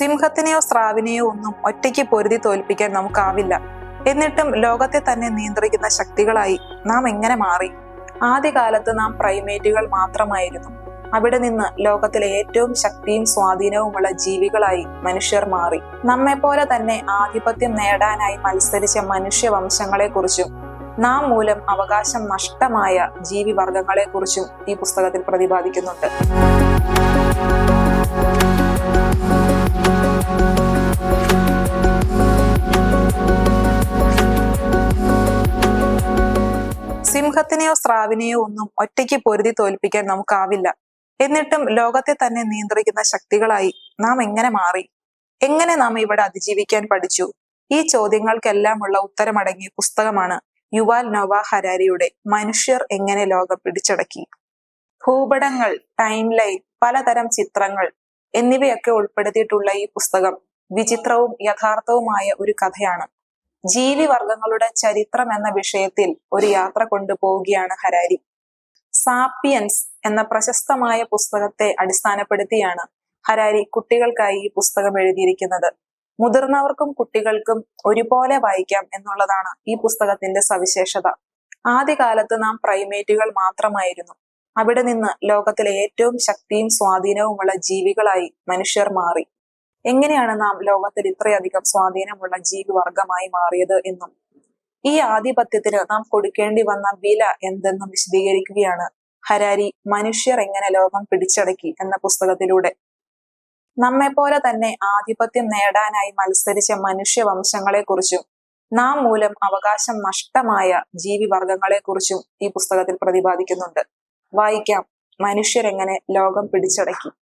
സിംഹത്തിനെയോ സ്രാവിനെയോ ഒന്നും ഒറ്റയ്ക്ക് പൊരുതി തോൽപ്പിക്കാൻ നമുക്കാവില്ല. എന്നിട്ടും ലോകത്തെ തന്നെ നിയന്ത്രിക്കുന്ന ശക്തികളായി നാം എങ്ങനെ മാറി? ആദ്യകാലത്ത് നാം പ്രൈമേറ്റുകൾ മാത്രമായിരുന്നു. അവിടെ നിന്ന് ലോകത്തിലെ ഏറ്റവും ശക്തിയും സ്വാധീനവുമുള്ള ജീവികളായി മനുഷ്യർ മാറി. നമ്മെപ്പോലെ തന്നെ ആധിപത്യം നേടാനായി മത്സരിച്ച മനുഷ്യവംശങ്ങളെക്കുറിച്ചും നാം മൂലം അവകാശം നഷ്ടമായ ജീവിവർഗങ്ങളെക്കുറിച്ചും ഈ പുസ്തകത്തിൽ പ്രതിപാദിക്കുന്നുണ്ട്. സിംഹത്തിനെയോ സ്രാവിനെയോ ഒന്നും ഒറ്റയ്ക്ക് പൊരുതി തോൽപ്പിക്കാൻ നമുക്കാവില്ല. എന്നിട്ടും ലോകത്തെ തന്നെ നിയന്ത്രിക്കുന്ന ശക്തികളായി നാം എങ്ങനെ മാറി? എങ്ങനെ നാം ഇവിടെ അതിജീവിക്കാൻ പഠിച്ചു? ഈ ചോദ്യങ്ങൾക്കെല്ലാമുള്ള ഉത്തരമടങ്ങിയ പുസ്തകമാണ് യുവാൽ നോവ ഹരാരിയുടെ മനുഷ്യർ എങ്ങനെ ലോകം പിടിച്ചടക്കി? ഭൂപടങ്ങൾ ടൈം ലൈൻ പലതരം ചിത്രങ്ങൾ എന്നിവയൊക്കെ ഉൾപ്പെടുത്തിയിട്ടുള്ള ഈ പുസ്തകം വിചിത്രവും യഥാർത്ഥവുമായ ഒരു കഥയാണ്. ജീവിവർഗങ്ങളുടെ ചരിത്രം എന്ന വിഷയത്തിൽ ഒരു യാത്ര കൊണ്ടുപോവുകയാണ് ഹരാരി. സാപ്പിയൻസ് എന്ന പ്രശസ്തമായ പുസ്തകത്തെ അടിസ്ഥാനപ്പെടുത്തിയാണ് ഹരാരി കുട്ടികൾക്കായി ഈ പുസ്തകം എഴുതിയിരിക്കുന്നത്. മുതിർന്നവർക്കും കുട്ടികൾക്കും ഒരുപോലെ വായിക്കാം എന്നുള്ളതാണ് ഈ പുസ്തകത്തിന്റെ സവിശേഷത. ആദ്യകാലത്ത് നാം പ്രൈമേറ്റുകൾ മാത്രമായിരുന്നു. അവിടെ നിന്ന് ലോകത്തിലെ ഏറ്റവും ശക്തിയും സ്വാധീനവുമുള്ള ജീവികളായി മനുഷ്യർ മാറി. എങ്ങനെയാണ് നാം ലോകത്തിൽ ഇത്രയധികം സ്വാധീനമുള്ള ജീവിവർഗമായി മാറിയത് എന്നും? ഈ ആധിപത്യത്തിന് നാം കൊടുക്കേണ്ടി വന്ന വില എന്തെന്നും വിശദീകരിക്കുകയാണ് ഹരാരി മനുഷ്യർ എങ്ങനെ ലോകം പിടിച്ചടക്കി എന്ന പുസ്തകത്തിലൂടെ. നമ്മെപ്പോലെ തന്നെ ആധിപത്യം നേടാനായി മത്സരിച്ച മനുഷ്യവംശങ്ങളെക്കുറിച്ചും നാം മൂലം അവകാശം നഷ്ടമായ ജീവിവർഗങ്ങളെക്കുറിച്ചും ഈ പുസ്തകത്തിൽ പ്രതിപാദിക്കുന്നുണ്ട്. വായിക്കാം. മനുഷ്യരെങ്ങനെ ലോകം പിടിച്ചടക്കി.